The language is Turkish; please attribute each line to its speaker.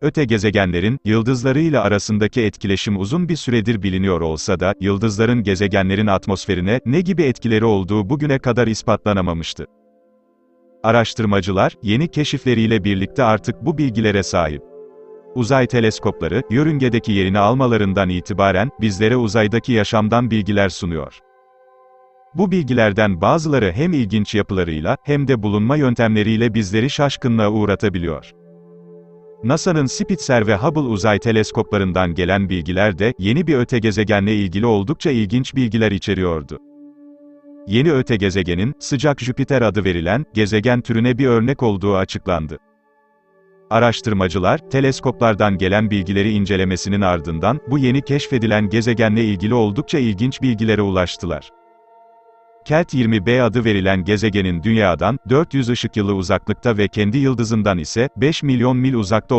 Speaker 1: Öte gezegenlerin, yıldızlarıyla arasındaki etkileşim uzun bir süredir biliniyor olsa da, yıldızların gezegenlerin atmosferine ne gibi etkileri olduğu bugüne kadar ispatlanamamıştı. Araştırmacılar, yeni keşifleriyle birlikte artık bu bilgilere sahip. Uzay teleskopları, yörüngedeki yerini almalarından itibaren, bizlere uzaydaki yaşamdan bilgiler sunuyor. Bu bilgilerden bazıları hem ilginç yapılarıyla, hem de bulunma yöntemleriyle bizleri şaşkınlığa uğratabiliyor. NASA'nın Spitzer ve Hubble uzay teleskoplarından gelen bilgiler de, yeni bir öte gezegenle ilgili oldukça ilginç bilgiler içeriyordu. Yeni öte gezegenin, sıcak Jüpiter adı verilen, gezegen türüne bir örnek olduğu açıklandı. Araştırmacılar, teleskoplardan gelen bilgileri incelemesinin ardından, bu yeni keşfedilen gezegenle ilgili oldukça ilginç bilgilere ulaştılar. Kelt 20b adı verilen gezegenin Dünya'dan, 400 ışık yılı uzaklıkta ve kendi yıldızından ise, 5 milyon mil uzakta